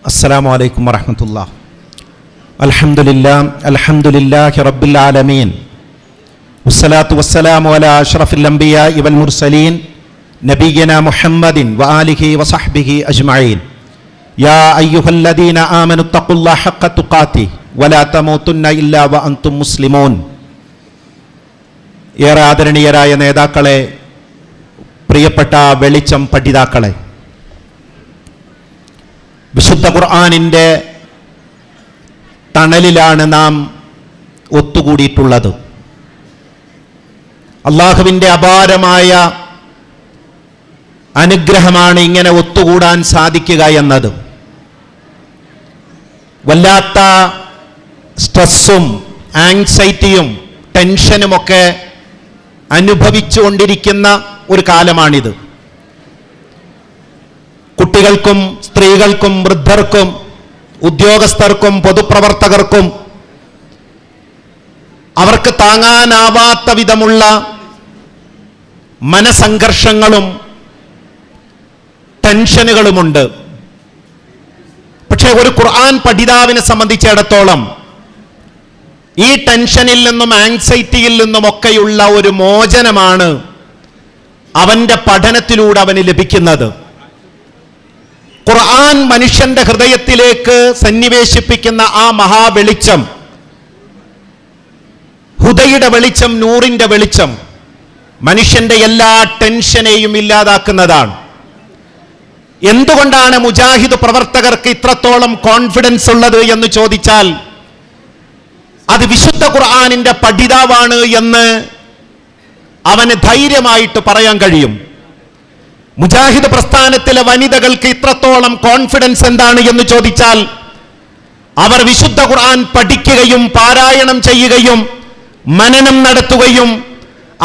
السلام عليكم ورحمة الله الحمد لله الحمد لله رب العالمين والصلاة والسلام على أشرف الأنبياء والمرسلين نبينا محمد وآله وصحبه أجمعين يا أيها الذين آمنوا اتقوا الله حق تقاته ولا تموتن إلا وأنتم مسلمون ഏറെ ആദരണീയരായ നേതാക്കളെ പ്രിയപ്പെട്ട വെളിച്ചം പഠിതാക്കളെ വിശുദ്ധ ഖുർആാനിന്റെ തണലിലാണ് നാം ഒത്തുകൂടിയിട്ടുള്ളത്. അള്ളാഹുവിന്റെ അപാരമായ അനുഗ്രഹമാണ് ഇങ്ങനെ ഒത്തുകൂടാൻ സാധിക്കുക എന്നത്. വല്ലാത്ത സ്ട്രെസ്സും ആങ്സൈറ്റിയും ടെൻഷനുമൊക്കെ അനുഭവിച്ചുകൊണ്ടിരിക്കുന്ന ഒരു കാലമാണിത്. കുട്ടികൾക്കും സ്ത്രീകൾക്കും വൃദ്ധർക്കും ഉദ്യോഗസ്ഥർക്കും പൊതുപ്രവർത്തകർക്കും അവർക്ക് താങ്ങാനാവാത്ത വിധമുള്ള മനസംഘർഷങ്ങളും ടെൻഷനുകളുമുണ്ട്. പക്ഷേ ഒരു ഖുർആൻ പഠിതാവിനെ സംബന്ധിച്ചിടത്തോളം ഈ ടെൻഷനിൽ നിന്നും ആങ്സൈറ്റിയിൽ നിന്നുമൊക്കെയുള്ള ഒരു മോചനമാണ് അവന്റെ പഠനത്തിലൂടെ അവന് ലഭിക്കുന്നത്. ഖുർആൻ മനുഷ്യന്റെ ഹൃദയത്തിലേക്ക് സന്നിവേശിപ്പിക്കുന്ന ആ മഹാവെളിച്ചം ഹുദയുടെ വെളിച്ചം നൂറിന്റെ വെളിച്ചം മനുഷ്യന്റെ എല്ലാ ടെൻഷനെയും ഇല്ലാതാക്കുന്നതാണ്. എന്തുകൊണ്ടാണ് മുജാഹിദ് പ്രവർത്തകർക്ക് ഇത്രത്തോളം കോൺഫിഡൻസ് ഉള്ളത് എന്ന് ചോദിച്ചാൽ അത് വിശുദ്ധ ഖുർആാനിന്റെ പഠിതാവാണ് എന്ന് അവന് ധൈര്യമായിട്ട് പറയാൻ കഴിയും. മുജാഹിദ് പ്രസ്ഥാനത്തിലെ വനിതകൾക്ക് ഇത്രത്തോളം കോൺഫിഡൻസ് എന്താണ് എന്ന് ചോദിച്ചാൽ അവർ വിശുദ്ധ ഖുർആൻ പഠിക്കുകയും പാരായണം ചെയ്യുകയും മനനം നടത്തുകയും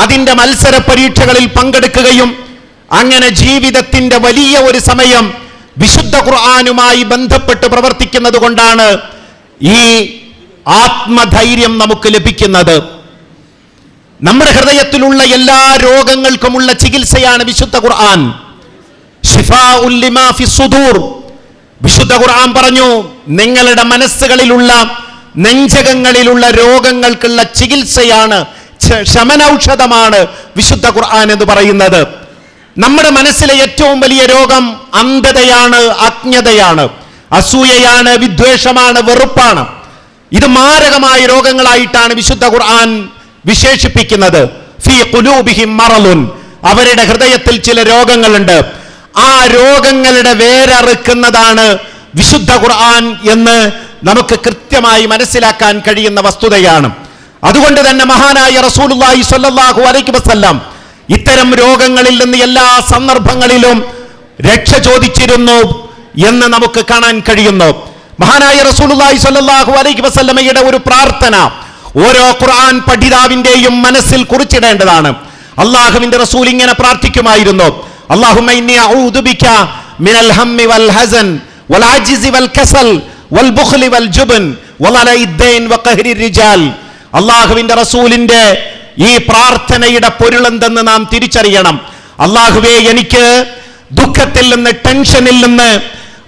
അതിന്റെ മത്സര പരീക്ഷകളിൽ പങ്കെടുക്കുകയും അങ്ങനെ ജീവിതത്തിന്റെ വലിയ ഒരു സമയം വിശുദ്ധ ഖുർആാനുമായി ബന്ധപ്പെട്ട് പ്രവർത്തിക്കുന്നത് ഈ ആത്മധൈര്യം നമുക്ക് ലഭിക്കുന്നത്. നമ്മുടെ ഹൃദയത്തിലുള്ള എല്ലാ രോഗങ്ങൾക്കുമുള്ള ചികിത്സയാണ് വിശുദ്ധ ഖുർആൻ. വിശുദ്ധ ഖുർആൻ പറഞ്ഞു നിങ്ങളുടെ മനസ്സുകളിലുള്ള നെഞ്ചകങ്ങളിലുള്ള രോഗങ്ങൾക്കുള്ള ചികിത്സയാണ് ശമനൌഷധമാണ് വിശുദ്ധ ഖുർആൻ എന്ന് പറയുന്നത്. നമ്മുടെ മനസ്സിലെ ഏറ്റവും വലിയ രോഗം അന്ധതയാണ് അജ്ഞതയാണ്. അസൂയയാണ് വിദ്വേഷമാണ് വെറുപ്പാണ്. ഇത് മാരകമായ രോഗങ്ങളായിട്ടാണ് വിശുദ്ധ ഖുർആൻ വിശേഷിപ്പിക്കുന്നത്. ഫീ മറലുൻ. അവരുടെ ഹൃദയത്തിൽ ചില രോഗങ്ങളുണ്ട്. ആ രോഗങ്ങളുടെ വേരറുക്കുന്നതാണ് വിശുദ്ധ ഖുർആൻ എന്ന് നമുക്ക് കൃത്യമായി മനസ്സിലാക്കാൻ കഴിയുന്ന വസ്തുതയാണ്. അതുകൊണ്ട് തന്നെ മഹാനായ റസൂലുള്ളാഹി സ്വല്ലല്ലാഹു അലൈഹി വസല്ലം ഇത്തരം രോഗങ്ങളിൽ നിന്ന് എല്ലാ സന്ദർഭങ്ങളിലും രക്ഷ ചോദിച്ചിരുന്നു എന്ന് നമുക്ക് കാണാൻ കഴിയുന്നു. മഹാനായ റസൂലുള്ളാഹി സ്വല്ലല്ലാഹു അലൈഹി വസല്ലമയുടെ ഒരു പ്രാർത്ഥന ഓരോ ഖുർആൻ പഠിതാവിന്റെയും മനസ്സിൽ കുറിച്ചിടേണ്ടതാണ്. അള്ളാഹുവിന്റെ റസൂൽ ഇങ്ങനെ പ്രാർത്ഥിക്കുമായിരുന്നു. ഹമ്മി വൽ ഹസൻ വൽ അജ്സി വൽ കസൽ വൽ ബുഖ്ലി വൽ ജുബ്ൻ വലലഇ ദൈൻ വഖഹരി റിജാൽ. അള്ളാഹുവിന്റെ റസൂലിന്റെ ഈ പ്രാർത്ഥനയുടെ പൊരുളെന്തെന്ന് നാം തിരിച്ചറിയണം. അള്ളാഹുവേ എനിക്ക് ദുഃഖത്തിൽ നിന്ന് ടെൻഷനിൽ നിന്ന്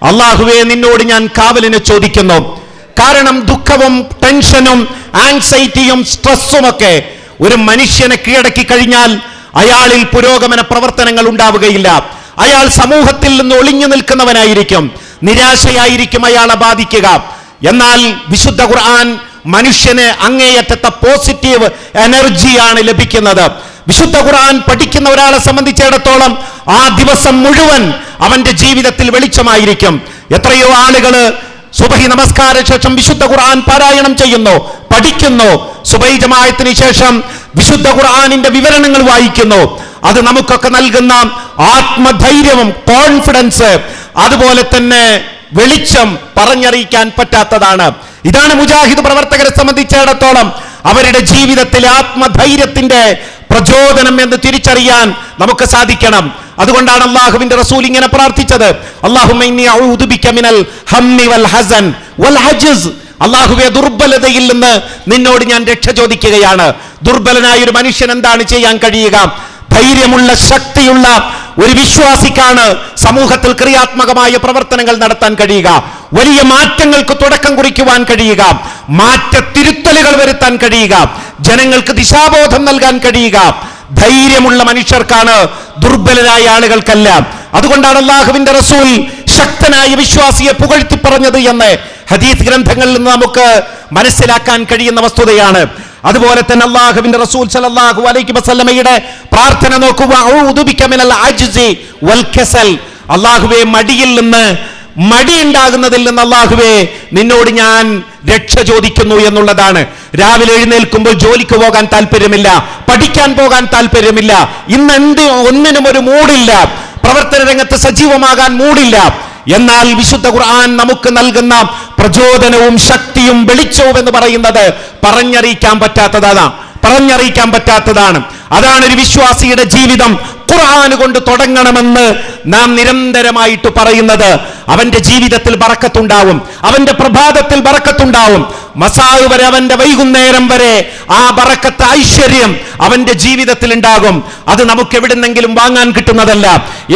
അള്ളാഹുവേ നിന്നോട് ഞാൻ കാവലിനെ ചോദിക്കുന്നു. കാരണം ദുഃഖവും ടെൻഷനും ആങ്സൈറ്റിയും സ്ട്രെസ്സും ഒക്കെ ഒരു മനുഷ്യനെ കീഴടക്കി കഴിഞ്ഞാൽ അയാളിൽ പുരോഗമന പ്രവർത്തനങ്ങൾ ഉണ്ടാവുകയില്ല. അയാൾ സമൂഹത്തിൽ നിന്ന് ഒളിഞ്ഞു നിൽക്കുന്നവനായിരിക്കും. നിരാശയായിരിക്കും അയാളെ ബാധിക്കുക. എന്നാൽ വിശുദ്ധ ഖുർആൻ മനുഷ്യന് അങ്ങേയറ്റത്തെ പോസിറ്റീവ് എനർജിയാണ് ലഭിക്കുന്നത്. വിശുദ്ധ ഖുർആൻ പഠിക്കുന്ന ഒരാളെ സംബന്ധിച്ചിടത്തോളം ആ ദിവസം മുഴുവൻ അവന്റെ ജീവിതത്തിൽ വെളിച്ചമായിരിക്കും. എത്രയോ ആളുകൾ സുബഹി നമസ്കാര ശേഷം വിശുദ്ധ ഖുർആൻ പാരായണം ചെയ്യുന്നു പഠിക്കുന്നു. സുബൈ ജമായത്തിന് ശേഷം വിശുദ്ധ ഖുർആാനിന്റെ വിവരണങ്ങൾ വായിക്കുന്നു. അത് നമുക്കൊക്കെ നൽകുന്ന ആത്മധൈര്യവും കോൺഫിഡൻസ് അതുപോലെ തന്നെ വെളിച്ചം പറഞ്ഞറിയിക്കാൻ പറ്റാത്തതാണ്. ഇതാണ് മുജാഹിദ് പ്രവർത്തകരെ സംബന്ധിച്ചിടത്തോളം അവരുടെ ജീവിതത്തിലെ ആത്മധൈര്യത്തിന്റെ പ്രചോദനം എന്ന് തിരിച്ചറിയാൻ നമുക്ക് സാധിക്കണം. അതുകൊണ്ടാണ് അള്ളാഹുവിന്റെ റസൂൽ ഇങ്ങനെ പ്രാർത്ഥിച്ചത്. അള്ളാഹുവെ ദുർബലതയിൽ നിന്ന് നിന്നോട് ഞാൻ രക്ഷ ചോദിക്കുകയാണ്. ദുർബലനായ ഒരു മനുഷ്യൻ എന്താണ് ചെയ്യാൻ കഴിയുക? ധൈര്യമുള്ള ശക്തിയുള്ള ഒരു വിശ്വാസിക്കാണ് സമൂഹത്തിൽ ക്രിയാത്മകമായ പ്രവർത്തനങ്ങൾ നടത്താൻ കഴിയുക. വലിയ മാറ്റങ്ങൾക്ക് തുടക്കം കുറിക്കുവാൻ കഴിയുക. മാറ്റ തിരുത്തലുകൾ വരുത്താൻ കഴിയുക. ജനങ്ങൾക്ക് ദിശാബോധം നൽകാൻ കഴിയുക. ധൈര്യമുള്ള മനുഷ്യർക്കാണ് ദുർബലരായ ആളുകൾക്കല്ല. അതുകൊണ്ടാണ് അള്ളാഹുവിന്റെ റസൂൽ ശക്തനായ വിശ്വാസിയെ പുകഴ്ത്തി പറഞ്ഞത് എന്ന് ഹദീസ് ഗ്രന്ഥങ്ങളിൽ നിന്ന് നമുക്ക് മനസ്സിലാക്കാൻ കഴിയുന്ന വസ്തുതയാണ്. അതുപോലെ തന്നെ അള്ളാഹുവിന്റെ റസൂൽ സല്ലല്ലാഹു അലൈഹി വസല്ലമയുടെ പ്രാർത്ഥന നോക്കുക. അള്ളാഹുവേ മടിയിൽ നിന്ന് മടി ഉണ്ടാകുന്നതിൽ നിന്ന് അള്ളാഹുവേ നിന്നോട് ഞാൻ രക്ഷ ചോദിക്കുന്നു എന്നുള്ളതാണ്. രാവിലെ എഴുന്നേൽക്കുമ്പോൾ ജോലിക്ക് പോകാൻ താല്പര്യമില്ല പഠിക്കാൻ പോകാൻ താല്പര്യമില്ല ഇന്ന് എന്ത് ഒന്നിനും ഒരു മൂടില്ല പ്രവർത്തന രംഗത്ത് സജീവമാകാൻ മൂടില്ല. എന്നാൽ വിശുദ്ധ ഖുർആൻ നമുക്ക് നൽകുന്ന പ്രചോദനവും ശക്തിയും വെളിച്ചവും എന്ന് പറയുന്നത് പറഞ്ഞറിയിക്കാൻ പറ്റാത്തതാണ് പറഞ്ഞറിയിക്കാൻ പറ്റാത്തതാണ്. അതാണ് ഒരു വിശ്വാസിയുടെ ജീവിതം. ഖുർആൻ കൊണ്ട് തുടങ്ങണമെന്ന് നാം നിരന്തരമായിട്ട് പറയുന്നത് അവന്റെ ജീവിതത്തിൽ ബറക്കത്തുണ്ടാവും അവന്റെ പ്രഭാതത്തിൽ ബറക്കത്തുണ്ടാവും. മസാവ് വരെ അവന്റെ വൈകുന്നേരം വരെ ആ ബറക്കത്ത് ഐശ്വര്യം അവന്റെ ജീവിതത്തിൽ ഉണ്ടാകും. അത് നമുക്ക് എവിടുന്നെങ്കിലും വാങ്ങാൻ കിട്ടുന്നതല്ല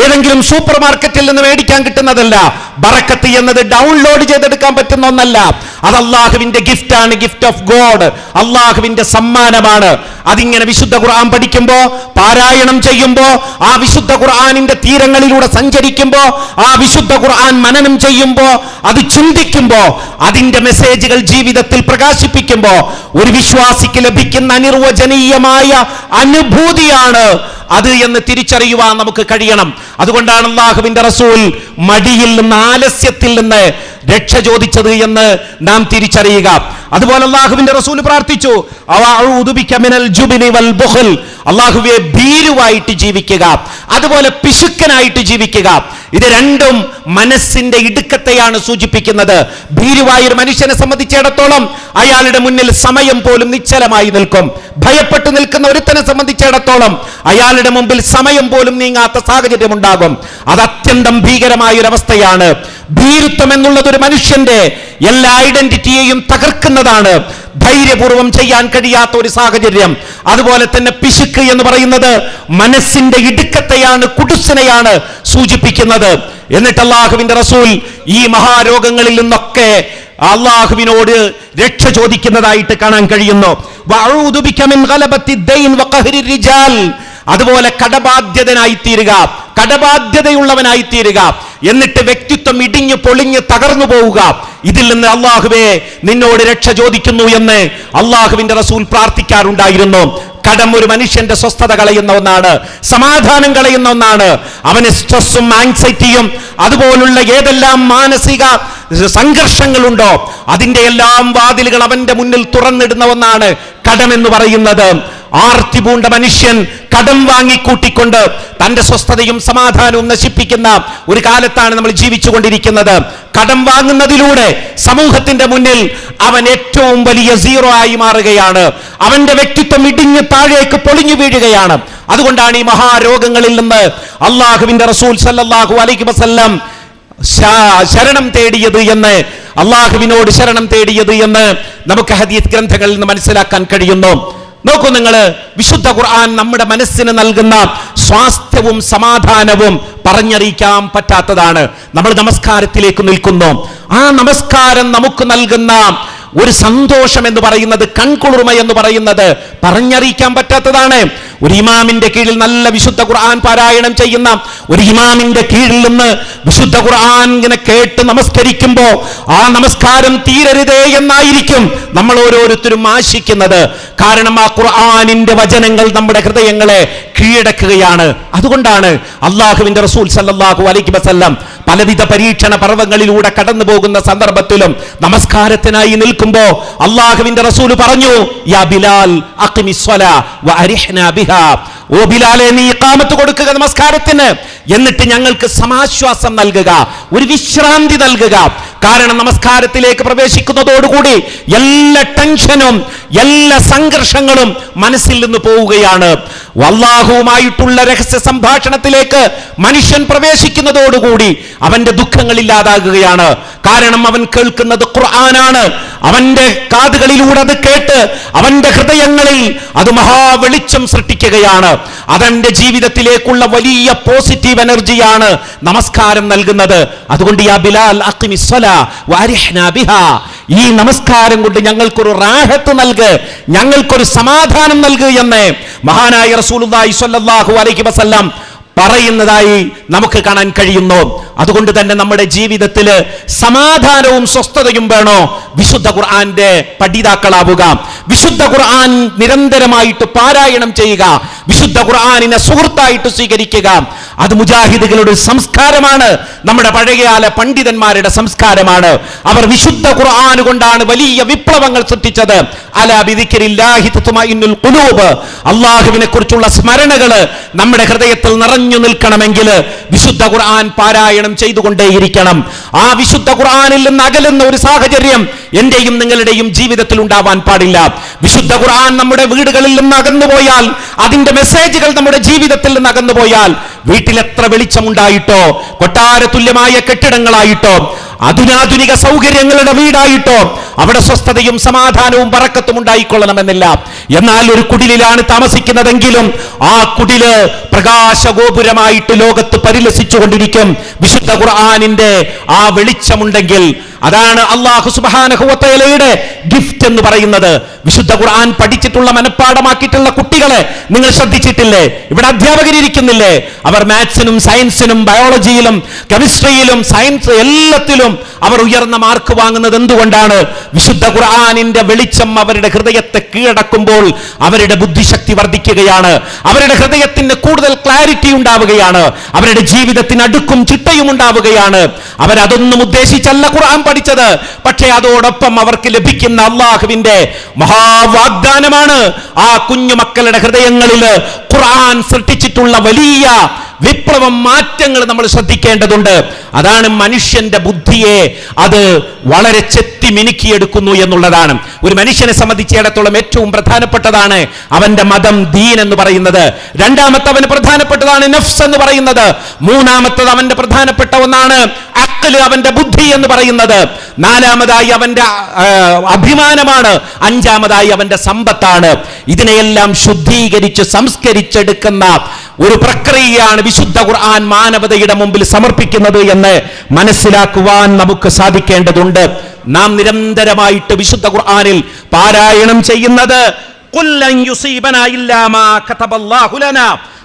ഏതെങ്കിലും സൂപ്പർ മാർക്കറ്റിൽ നിന്ന് മേടിക്കാൻ കിട്ടുന്നതല്ല. ബറക്കത്ത് എന്നത് ഡൗൺലോഡ് ചെയ്തെടുക്കാൻ പറ്റുന്ന ഒന്നല്ല. അത് അള്ളാഹുവിന്റെ ഗിഫ്റ്റ് ആണ് ഗിഫ്റ്റ് ഓഫ് ഗോഡ് അള്ളാഹുവിന്റെ സമ്മാനമാണ്. അതിങ്ങനെ വിശുദ്ധ ഖുർആൻ പഠിക്കുമ്പോ പാരായണം ചെയ്യുമ്പോ ആ വിശുദ്ധ ഖുർആാനിന്റെ തീരങ്ങളിലൂടെ സഞ്ചരിക്കുമ്പോ ആ വിശുദ്ധ ഖുർആൻ മനനം ചെയ്യുമ്പോ അത് ചിന്തിക്കുമ്പോ അതിന്റെ മെസ്സേജുകൾ ജീവിതത്തിൽ പ്രകാശിപ്പിക്കുമ്പോ ഒരു വിശ്വാസിക്ക് ലഭിക്കുന്ന അനിർവചനീയമായ അനുഭൂതിയാണ് അത് എന്ന് തിരിച്ചറിയുവാൻ നമുക്ക് കഴിയണം. അതുകൊണ്ടാണ് അള്ളാഹുവിന്റെ റസൂൽ മടിയിൽ നിന്ന് ആലസ്യത്തിൽ നിന്ന് രക്ഷ ചോദിച്ചത് എന്ന് നാം തിരിച്ചറിയുക. അതുപോലെ അള്ളാഹുവിന്റെ റസൂൽ പ്രാർത്ഥിച്ചു അഅഊദു അള്ളാഹുവെ ഭീരുവായിട്ട് ജീവിക്കുക അതുപോലെ പിശുക്കനായിട്ട് ജീവിക്കുക. ഇത് രണ്ടും മനസ്സിന്റെ ഇടുക്കത്തെയാണ് സൂചിപ്പിക്കുന്നത്. ഭീരുവായ ഒരു മനുഷ്യനെ സംബന്ധിച്ചിടത്തോളം അയാളുടെ മുന്നിൽ സമയം പോലും നിശ്ചലമായി നിൽക്കും. ഭയപ്പെട്ടു നിൽക്കുന്ന ഒരുത്തനെ സംബന്ധിച്ചിടത്തോളം അയാളുടെ മുമ്പിൽ സമയം പോലും നീങ്ങാത്ത സാഹചര്യം ഉണ്ടാകും. അത് അത്യന്തം ഭീകരമായ ഒരു അവസ്ഥയാണ് ഭീരുത്വം എന്നുള്ളത് ഒരു മനുഷ്യന്റെ എല്ലാ ഐഡന്റിറ്റിയെയും തകർക്കുന്നതാണ്. ധൈര്യപൂർവം ചെയ്യാൻ കഴിയാത്ത ഒരു സാഹചര്യം. അതുപോലെ തന്നെ പിശുക്ക് എന്ന് പറയുന്നത് മനസ്സിന്റെ ഇടുക്കത്തെയാണ് കുടുസിനെയാണ് സൂചിപ്പിക്കുന്നത്. എന്നിട്ട് അള്ളാഹുവിന്റെ റസൂൽ ഈ മഹാരോഗങ്ങളിൽ നിന്നൊക്കെ അള്ളാഹുവിനോട് രക്ഷ ചോദിക്കുന്നതായിട്ട് കാണാൻ കഴിയുന്നു. അതുപോലെ കടബാധ്യതനായി തീരുക കടബാധ്യതയുള്ളവനായി തീരുക എന്നിട്ട് വ്യക്തിത്വം ഇടിഞ്ഞു പൊളിഞ്ഞ് തകർന്നു പോവുക. ഇതിൽ നിന്ന് അള്ളാഹുവേ നിന്നോട് രക്ഷ ചോദിക്കുന്നു എന്ന് അള്ളാഹുവിന്റെ റസൂൽ പ്രാർത്ഥിക്കാറുണ്ടായിരുന്നു. കടം ഒരു മനുഷ്യന്റെ സ്വസ്ഥത കളയുന്ന ഒന്നാണ് സമാധാനം കളയുന്ന ഒന്നാണ്. അവന് സ്ട്രെസ്സും ആൻസൈറ്റിയും അതുപോലുള്ള ഏതെല്ലാം മാനസിക സംഘർഷങ്ങളുണ്ടോ അതിന്റെ എല്ലാം വാതിലുകൾ അവന്റെ മുന്നിൽ തുറന്നിടുന്ന ഒന്നാണ് കടം എന്ന് പറയുന്നത്. ആർത്തി പൂണ്ട മനുഷ്യൻ കടം വാങ്ങിക്കൂട്ടിക്കൊണ്ട് തന്റെ സ്വസ്ഥതയും സമാധാനവും നശിപ്പിക്കുന്ന ഒരു കാലത്താണ് നമ്മൾ ജീവിച്ചുകൊണ്ടിരിക്കുന്നത്. കടം വാങ്ങുന്നതിലൂടെ സമൂഹത്തിന്റെ മുന്നിൽ അവൻ ഏറ്റവും വലിയ സീറോ ആയി മാറുകയാണ്. അവന്റെ വ്യക്തിത്വം ഇടിഞ്ഞ് താഴേക്ക് പൊളിഞ്ഞു വീഴുകയാണ്. അതുകൊണ്ടാണ് ഈ മഹാരോഗങ്ങളിൽ നിന്ന് അള്ളാഹുവിന്റെ റസൂൽ സല്ലാഹു അലൈഹി വസല്ലം ശരണം തേടിയത് എന്ന് അള്ളാഹുവിനോട് ശരണം തേടിയത് എന്ന് നമുക്ക് ഹദീസ് ഗ്രന്ഥങ്ങളിൽ നിന്ന് മനസ്സിലാക്കാൻ കഴിയുന്നു. നോക്കൂ നിങ്ങൾ വിശുദ്ധ ഖുർആൻ നമ്മുടെ മനസ്സിന് നൽകുന്ന സ്വാസ്ഥ്യവും സമാധാനവും പറഞ്ഞറിയിക്കാൻ പറ്റാത്തതാണ്. നമ്മൾ നമസ്കാരത്തിലേക്ക് നിൽക്കുന്നു. ആ നമസ്കാരം നമുക്ക് നൽകുന്ന ഒരു സന്തോഷം എന്ന് പറയുന്നത് കൺകുളിർമ എന്ന് പറയുന്നത് പറഞ്ഞറിയിക്കാൻ പറ്റാത്തതാണ്. ഒരു ഇമാമിന്റെ കീഴിൽ നല്ല വിശുദ്ധ ഖുർആൻ പാരായണം ചെയ്യുന്ന ഒരു ഇമാമിന്റെ കീഴിൽ നിന്ന് വിശുദ്ധ ഖുർആൻ ഇങ്ങനെ കേട്ട് നമസ്കരിക്കുമ്പോ ആ നമസ്കാരം തീരരുതേ എന്നായിരിക്കും നമ്മൾ ഓരോരുത്തരും ആശിക്കുന്നത്. കാരണം ആ ഖുർആാനിന്റെ വചനങ്ങൾ നമ്മുടെ ഹൃദയങ്ങളെ കീഴടക്കുകയാണ്. അതുകൊണ്ടാണ് അള്ളാഹുവിന്റെ റസൂൽ സല്ലാഹു അലൈഹി വസല്ലം പലവിധ പരീക്ഷണ പർവങ്ങളിലൂടെ കടന്നു പോകുന്ന സന്ദർഭത്തിലും നമസ്കാരത്തിനായി നിൽക്കുമ്പോ അള്ളാഹുവിന്റെ റസൂൽ പറഞ്ഞു യാ ബിലാൽ ഓ ബിലാലെ നീ ഇഖാമത്ത് കൊടുക്കുക നമസ്കാരത്തിന്. എന്നിട്ട് ഞങ്ങൾക്ക് സമാശ്വാസം നൽകുക ഒരു വിശ്രാന്തി നൽകുക. കാരണം നമസ്കാരത്തിലേക്ക് പ്രവേശിക്കുന്നതോടുകൂടി എല്ലാ ടെൻഷനും എല്ലാ സംഘർഷങ്ങളും മനസ്സിൽ നിന്ന് പോവുകയാണ്. അള്ളാഹുവുമായിട്ടുള്ള രഹസ്യ സംഭാഷണത്തിലേക്ക് മനുഷ്യൻ പ്രവേശിക്കുന്നതോടുകൂടി അവന്റെ ദുഃഖങ്ങൾ ഇല്ലാതാകുകയാണ്. കാരണം അവൻ കേൾക്കുന്നത് ഖുർആനാണ്. അവന്റെ കാതുകളിലൂടെ അത് കേട്ട് അവന്റെ ഹൃദയങ്ങളിൽ അത് മഹാവെളിച്ചം സൃഷ്ടിക്കുകയാണ്. അതെന്റെ ജീവിതത്തിലേക്കുള്ള വലിയ പോസിറ്റീവ് എനർജിയാണ് നമസ്കാരം നൽകുന്നത്. അതുകൊണ്ട് യാ ബിലാൽ ഈ നമസ്കാരം കൊണ്ട് ഞങ്ങൾക്കൊരു റാഹത്ത് നൽക് ഞങ്ങൾക്കൊരു സമാധാനം നൽകുക എന്ന് മഹാനായ റസൂലുള്ളാഹി സ്വല്ലല്ലാഹു അലൈഹി വസല്ലം പറയുന്നതായി നമുക്ക് കാണാൻ കഴിയുന്നു. അതുകൊണ്ട് തന്നെ നമ്മുടെ ജീവിതത്തിൽ സമാധാനവും സ്വസ്ഥതയും വേണോ? വിശുദ്ധ ഖുർആന്റെ പഠിതാക്കളാവുക. വിശുദ്ധ ഖുർആൻ നിരന്തരമായിട്ട് പാരായണം ചെയ്യുക. വിശുദ്ധ ഖുർആാനിനെ സുഹൃത്തായിട്ട് സ്വീകരിക്കുക. അത് മുജാഹിദുകളുടെ സംസ്കാരമാണ്. നമ്മുടെ പഴയകാല പണ്ഡിതന്മാരുടെ സംസ്കാരമാണ്. അവർ വിശുദ്ധ ഖുർആൻ കൊണ്ടാണ് വലിയ വിപ്ലവങ്ങൾ സൃഷ്ടിച്ചത്. അല ബിദിക്രില്ലാഹി തത്മഇന്നുൽ ഖുലൂബ്. അള്ളാഹുവിനെ കുറിച്ചുള്ള സ്മരണകൾ നമ്മുടെ ഹൃദയത്തിൽ നിറഞ്ഞു നിൽക്കണമെങ്കിൽ വിശുദ്ധ ഖുർആൻ പാരായണം ചെയ്തുകൊണ്ടേയിരിക്കണം. ആ വിശുദ്ധ ഖുർആനിൽ നിന്ന് അകലുന്ന ഒരു സാഹചര്യം എന്റെയും നിങ്ങളുടെയും ജീവിതത്തിൽ ഉണ്ടാവാൻ പാടില്ല. വിശുദ്ധ ഖുർആൻ നമ്മുടെ വീടുകളിൽ നിന്ന് അകന്നുപോയാൽ അതിന്റെ മെസ്സേജുകൾ നമ്മുടെ ജീവിതത്തിൽ നിന്ന് അകന്നുപോയാൽ വീട്ടിൽ എത്ര വെളിച്ചമുണ്ടായിട്ടോ? കൊട്ടാര തുല്യമായ കെട്ടിടങ്ങളായിട്ടോ? അതിനാധുനിക സൗകര്യങ്ങളുടെ വീടായിട്ടോ? അവിടെ സ്വസ്ഥതയും സമാധാനവും പറക്കത്തും ഉണ്ടായിക്കൊള്ളണമെന്നില്ല. എന്നാൽ ഒരു കുടിലിലാണ് താമസിക്കുന്നതെങ്കിലും ആ കുടിൽ പ്രകാശഗോപുരമായിട്ട് ലോകത്ത് പരിലസിച്ചു കൊണ്ടിരിക്കും വിശുദ്ധ ഖുർആാനിന്റെ ആ വെളിച്ചമുണ്ടെങ്കിൽ അതാണ് അള്ളാഹു സുബാനഹുവത്തയുടെ ഗിഫ്റ്റ് എന്ന് പറയുന്നത്. വിശുദ്ധ ഖുർആൻ പഠിച്ചിട്ടുള്ള മനഃപ്പാടമാക്കിയിട്ടുള്ള കുട്ടികളെ നിങ്ങൾ ശ്രദ്ധിച്ചിട്ടില്ലേ? ഇവിടെ അധ്യാപകരിയിരിക്കുന്നില്ലേ അവർ മാത്സിനും സയൻസിനും ബയോളജിയിലും കെമിസ്ട്രിയിലും സയൻസ് എല്ലാത്തിലും അവർ ഉയർന്ന മാർക്ക് വാങ്ങുന്നത് എന്തുകൊണ്ടാണ്? വിശുദ്ധ ഖുർആാനിന്റെ വെളിച്ചം അവരുടെ ഹൃദയത്തെ കീഴടക്കുമ്പോൾ അവരുടെ ബുദ്ധിശക്തി വർദ്ധിക്കുകയാണ്. അവരുടെ ഹൃദയത്തിന് കൂടുതൽ ക്ലാരിറ്റി ഉണ്ടാവുകയാണ്. അവരുടെ ജീവിതത്തിന് അടുക്കും ചിട്ടയും ഉണ്ടാവുകയാണ്. അവരതൊന്നും ഉദ്ദേശിച്ചല്ല ഖുർആൻ പഠിച്ചത്. പക്ഷേ അതോടൊപ്പം അവർക്ക് ലഭിക്കുന്ന അള്ളാഹുവിന്റെ മഹാവാഗ്ദാനമാണ് ആ കുഞ്ഞു മക്കളുടെ ഹൃദയങ്ങളിൽ ഖുർആൻ സൃഷ്ടിച്ചിട്ടുള്ള വലിയ വിപ്ലവം മാറ്റങ്ങൾ നമ്മൾ ശ്രദ്ധിക്കേണ്ടതുണ്ട്. അതാണ് മനുഷ്യന്റെ ബുദ്ധിയെ അത് വളരെ ചെത്തി മിനുക്കിയെടുക്കുന്നു എന്നുള്ളതാണ്. ഒരു മനുഷ്യനെ സംബന്ധിച്ചിടത്തോളം ഏറ്റവും പ്രധാനപ്പെട്ടതാണ് അവന്റെ മതം ദീൻ എന്ന് പറയുന്നത്. രണ്ടാമത്തെ അവന് പ്രധാനപ്പെട്ടതാണ് നഫ്സ് എന്ന് പറയുന്നത്. മൂന്നാമത്തത് അവന്റെ പ്രധാനപ്പെട്ട ഒന്നാണ് അക്കൽ അവന്റെ ബുദ്ധി എന്ന് പറയുന്നത്. നാലാമതായി അവന്റെ അഭിമാനമാണ്. അഞ്ചാമതായി അവന്റെ സമ്പത്താണ്. ഇതിനെയെല്ലാം ശുദ്ധീകരിച്ച് സംസ്കരിച്ചെടുക്കുന്ന ഒരു പ്രക്രിയയാണ് വിശുദ്ധ ഖുർആൻ മാനവതയുടെ മുമ്പിൽ സമർപ്പിക്കുന്നത് എന്ന് മനസ്സിലാക്കുവാൻ നമുക്ക് സാധിക്കേണ്ടതുണ്ട്. നാം നിരന്തരമായിട്ട് വിശുദ്ധ ഖുർആനിൽ പാരായണം ചെയ്യുന്നത്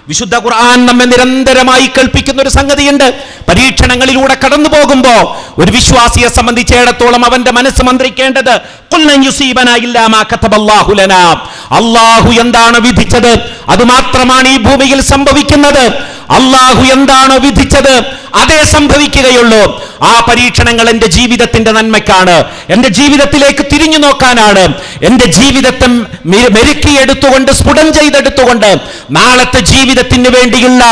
വിശുദ്ധ ഖുർആൻ നമ്മെ നിരന്തരമായി കേൾപ്പിക്കുന്ന ഒരു സംഗതിയുണ്ട്. പരീക്ഷണങ്ങളിലൂടെ കടന്നു പോകുമ്പോ ഒരു വിശ്വാസിയെ സംബന്ധിച്ചിടത്തോളം അവന്റെ മനസ്സ് മന്ത്രിക്കേണ്ടത്. അള്ളാഹു എന്താണ് വിധിച്ചത്? അത് മാത്രമാണ് ഈ ഭൂമിയിൽ സംഭവിക്കുന്നത്. അള്ളാഹു എന്താണോ വിധിച്ചത്? അതേ സംഭവിക്കുകയുള്ളൂ. ആ പരീക്ഷണങ്ങൾ എന്റെ ജീവിതത്തിന്റെ നന്മയ്ക്കാണ്. എന്റെ ജീവിതത്തിലേക്ക് തിരിഞ്ഞു നോക്കാനാണ്. എന്റെ ജീവിതത്തെ മെരുക്കിയെടുത്തുകൊണ്ട് സ്ഫുടം ചെയ്തെടുത്തുകൊണ്ട് നാളത്തെ ജീവിതത്തിന് വേണ്ടിയുള്ള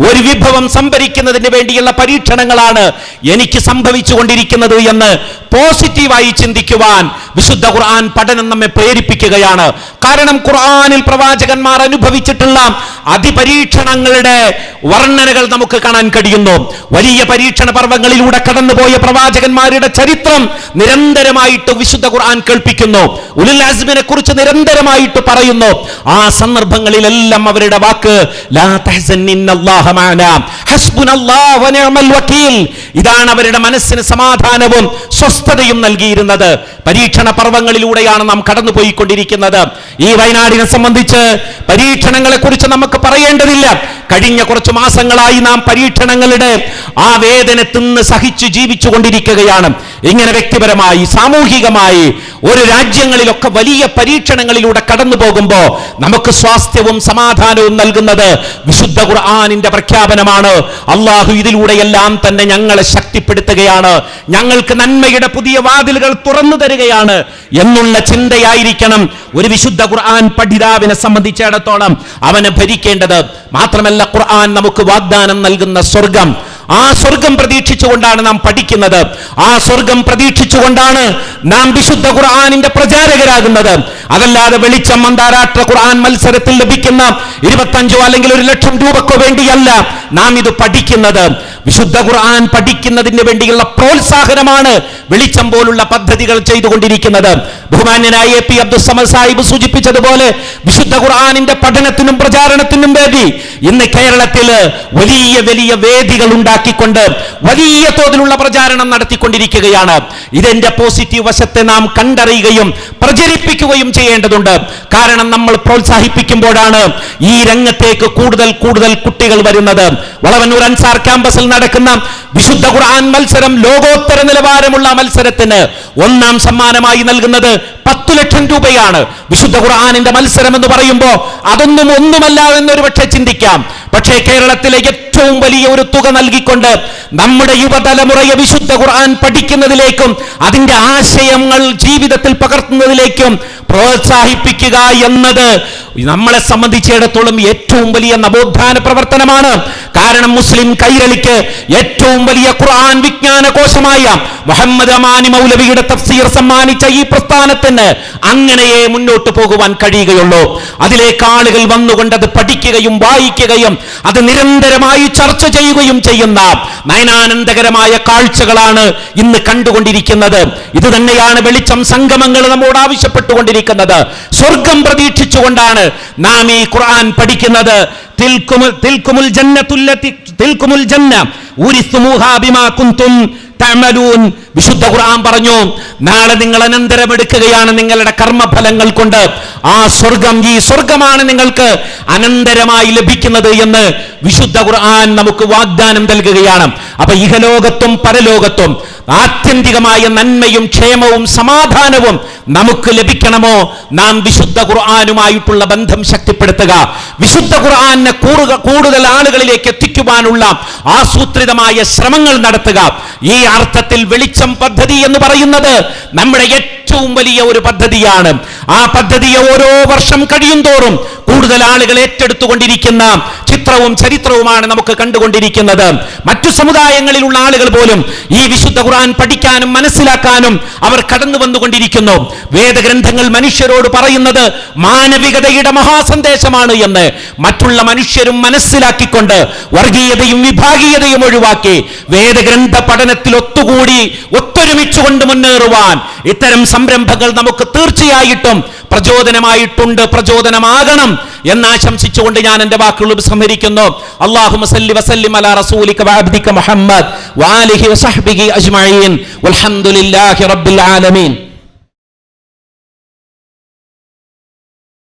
ഒരു വിഭവം സംഭരിക്കുന്നതിന് വേണ്ടിയുള്ള പരീക്ഷണങ്ങളാണ് എനിക്ക് സംഭവിച്ചു കൊണ്ടിരിക്കുന്നത് എന്ന് പോസിറ്റീവായി ചിന്തിക്കുവാൻ വിശുദ്ധ ഖുർആൻ പഠനം നമ്മെ പ്രേരിപ്പിക്കുകയാണ്. കാരണം ഖുർആനിൽ പ്രവാചകന്മാർ അനുഭവിച്ചിട്ടുള്ള അതിപരീക്ഷണങ്ങളുടെ വർണനകൾ നമുക്ക് കാണാൻ കഴിയുന്നു. വലിയ പരീക്ഷണ പർവങ്ങളിലൂടെ കടന്നുപോയ പ്രവാചകന്മാരുടെ ചരിത്രം നിരന്തരമായിട്ട് വിശുദ്ധ ഖുർആൻ കേൾപ്പിക്കുന്നു. ഉലുൽ അസ്മിനെ കുറിച്ച് നിരന്തരമായിട്ട് പറയുന്നു. ആ സന്ദർഭങ്ങളിലെല്ലാം അവരുടെ വാക്ക് ലാ ഇതാണ് അവരുടെ മനസ്സിന് സമാധാനവും സ്വസ്ഥതയും നൽകിയിരുന്നത്. പരീക്ഷണ പർവങ്ങളിലൂടെയാണ് നാം കടന്നുപോയിക്കൊണ്ടിരിക്കുന്നത്. ഈ വയനാടിനെ സംബന്ധിച്ച് പരീക്ഷണങ്ങളെ കുറിച്ച് നമുക്ക് പറയേണ്ടതില്ല. കഴിഞ്ഞ കുറച്ച് മാസങ്ങളായി നാം പരീക്ഷണങ്ങളുടെ ആ വേദന തിന്ന് സഹിച്ചു ജീവിച്ചു കൊണ്ടിരിക്കുകയാണ് ഇങ്ങനെ വ്യക്തിപരമായി സാമൂഹികമായി ഒരു രാജ്യങ്ങളിലൊക്കെ വലിയ പരീക്ഷണങ്ങളിലൂടെ കടന്നു പോകുമ്പോൾ നമുക്ക് സ്വാസ്ഥ്യവും സമാധാനവും നൽകുന്നത് വിശുദ്ധ ഖുർആാനിന്റെ പ്രഖ്യാപനമാണ്. അള്ളാഹു ഇതിലൂടെയെല്ലാം തന്നെ ഞങ്ങളെ ശക്തിപ്പെടുത്തുകയാണ്. ഞങ്ങൾക്ക് നന്മയുടെ പുതിയ വാതിലുകൾ തുറന്നു തരികയാണ് എന്നുള്ള ചിന്തയായിരിക്കണം ഒരു വിശുദ്ധ ഖുർആൻ പഠിതാവിനെ സംബന്ധിച്ചിടത്തോളം അവനെ ഭരിക്കേണ്ടത്. മാത്രമല്ല ഖുർആൻ നമുക്ക് വാഗ്ദാനം നൽകുന്ന സ്വർഗം. ആ സ്വർഗം പ്രതീക്ഷിച്ചുകൊണ്ടാണ് നാം പഠിക്കുന്നത്. ആ സ്വർഗം പ്രതീക്ഷിച്ചുകൊണ്ടാണ് നാം വിശുദ്ധ ഖുർആാനിന്റെ പ്രചാരകരാകുന്നത്. അതല്ലാതെ വെളിച്ചം അന്താരാഷ്ട്ര ഖുർആൻ മത്സരത്തിൽ ലഭിക്കുന്ന ഇരുപത്തഞ്ചോ അല്ലെങ്കിൽ ഒരു ലക്ഷം രൂപക്കോ വേണ്ടിയല്ല നാം ഇത് പഠിക്കുന്നത്. വിശുദ്ധ ഖുർആൻ പഠിക്കുന്നതിന് വേണ്ടിയുള്ള പ്രോത്സാഹനമാണ് വെളിച്ചം പോലുള്ള പദ്ധതികൾ ചെയ്തുകൊണ്ടിരിക്കുന്നത്. ബഹുമാന്യനായ എ പി അബ്ദുസമദ് സാഹിബ് സൂചിപ്പിച്ചതുപോലെ വിശുദ്ധ ഖുർആാനിന്റെ പഠനത്തിനും പ്രചാരണത്തിനും വേണ്ടി ഇന്ന് കേരളത്തിൽ വലിയ വലിയ വേദികൾ ഉണ്ടാക്കിക്കൊണ്ട് വലിയ തോതിലുള്ള പ്രചാരണം നടത്തിക്കൊണ്ടിരിക്കുകയാണ്. ഇതിന്റെ പോസിറ്റീവ് വശത്തെ നാം കണ്ടറിയുകയും പ്രചരിപ്പിക്കുകയും ചെയ്യേണ്ടതുണ്ട്. കാരണം നമ്മൾ പ്രോത്സാഹിപ്പിക്കുമ്പോഴാണ് ഈ രംഗത്തേക്ക് കൂടുതൽ കൂടുതൽ കുട്ടികൾ വരുന്നത്. വളവന്നൂർ അൻസാർ ക്യാമ്പസിൽ നടക്കുന്ന വിശുദ്ധ ഖുർആൻ മത്സരം ലോകോത്തര നിലവാരമുള്ള മത്സരത്തിന് ഒന്നാം സമ്മാനമായി നൽകുന്നത് പത്തു ലക്ഷം രൂപയാണ്. വിശുദ്ധ ഖുർആാനിന്റെ മത്സരം എന്ന് പറയുമ്പോൾ അതൊന്നും ഒന്നുമല്ല എന്നൊരു പക്ഷേ ചിന്തിക്കാം. പക്ഷേ കേരളത്തിലെ ഏറ്റവും വലിയ ഒരു തുക നൽകിക്കൊണ്ട് നമ്മുടെ യുവതലമുറയെ വിശുദ്ധ ഖുർആൻ പഠിക്കുന്നതിലേക്കും അതിന്റെ ആശയങ്ങൾ ജീവിതത്തിൽ പകർത്തുന്നതിലേക്കും പ്രോത്സാഹിപ്പിക്കുക എന്നത് നമ്മളെ സംബന്ധിച്ചിടത്തോളം ഏറ്റവും വലിയ നവോത്ഥാന പ്രവർത്തനമാണ്. കാരണം മുസ്ലിം കൈരളിക്ക് ഏറ്റവും വലിയ ഖുർആൻ വിജ്ഞാന കോശമായ മുഹമ്മദ് അമാനി മൗലവിയുടെ തഫ്സീർ സമ്മാനിച്ച ഈ പ്രസ്ഥാനത്തിന് അങ്ങനെയേ മുന്നോട്ട് പോകുവാൻ കഴിയുകയുള്ളൂ. അതിലേക്ക് ആളുകൾ വന്നുകൊണ്ട് അത് പഠിക്കുകയും വായിക്കുകയും അത് നിരന്തരമായി ചർച്ച ചെയ്യുകയും ചെയ്യുന്ന നയനാനന്ദകരമായ കാഴ്ചകളാണ് ഇന്ന് കണ്ടുകൊണ്ടിരിക്കുന്നത്. ഇത് തന്നെയാണ് വെളിച്ചം സംഗമങ്ങൾ നമ്മോട് ആവശ്യപ്പെട്ടുകൊണ്ടിരിക്കുന്നത്. സ്വർഗം പ്രതീക്ഷിച്ചുകൊണ്ടാണ് നാം ഈ ഖുർആൻ പഠിക്കുന്നത്. തിൽക്കുമുൽ ജന്ന വിശുദ്ധ ഖുർആൻ പറഞ്ഞു നാളെ നിങ്ങൾ അനന്തരമെടുക്കുകയാണ് നിങ്ങളുടെ കർമ്മഫലങ്ങൾ കൊണ്ട്. ആ സ്വർഗം ഈ സ്വർഗമാണ് നിങ്ങൾക്ക് അനന്തരമായി ലഭിക്കുന്നത് എന്ന് വിശുദ്ധ ഖുർആൻ നമുക്ക് വാഗ്ദാനം നൽകുകയാണ്. അപ്പൊ ഇഹലോകത്തും പരലോകത്തും ആത്യന്തികമായ നന്മയും ക്ഷേമവും സമാധാനവും നമുക്ക് ലഭിക്കണമോ? നാം വിശുദ്ധ ഖുർആാനുമായിട്ടുള്ള ബന്ധം ശക്തിപ്പെടുത്തുക. വിശുദ്ധ ഖുർആാനെ കൂടുതൽ ആളുകളിലേക്ക് എത്തിക്കുവാനുള്ള ആസൂത്രിതമായ ശ്രമങ്ങൾ നടത്തുക. ഈ അർത്ഥത്തിൽ വെളിച്ചം പദ്ധതി എന്ന് പറയുന്നത് നമ്മുടെ ഏറ്റവും വലിയ ഒരു പദ്ധതിയാണ്. ആ പദ്ധതിയെ ഓരോ വർഷം കഴിയും തോറും കൂടുതൽ ആളുകൾ ഏറ്റെടുത്തുകൊണ്ടിരിക്കുന്ന ചിത്രവും ചരിത്രവുമാണ് നമുക്ക് കണ്ടുകൊണ്ടിരിക്കുന്നത്. മറ്റു സമുദായങ്ങളിലുള്ള ആളുകൾ പോലും ഈ വിശുദ്ധ ഖുർആൻ പഠിക്കാനും മനസ്സിലാക്കാനും അവർ കടന്നു വന്നുകൊണ്ടിരിക്കുന്നു. വേദഗ്രന്ഥങ്ങൾ മനുഷ്യരോട് പറയുന്നത് മാനവികതയുടെ മഹാസന്ദേശമാണ് എന്ന് മറ്റുള്ള മനുഷ്യരും മനസ്സിലാക്കിക്കൊണ്ട് വർഗീയതയും വിഭാഗീയതയും ഒഴിവാക്കി വേദഗ്രന്ഥ പഠനത്തിൽ ഒത്തുകൂടി ഒത്തൊരുമിച്ചുകൊണ്ട് മുന്നേറുവാൻ ഇത്തരം സംരംഭങ്ങൾ നമുക്ക് തീർച്ചയായിട്ടും പ്രചോദനമായിട്ടുണ്ട് പ്രചോദനമാകണം എന്നാശംസിച്ചുകൊണ്ട് ഞാൻ എന്റെ വാക്കുകൾ സംഹരിക്കുന്നു അള്ളാഹു വസല്ലിം അലാ റസൂലിക വഅബ്ദിക മുഹമ്മദ് വസഹ്ബിഹി അജ്മഈൻ. വൽഹംദുലില്ലാഹി റബ്ബിൽ ആലമീൻ.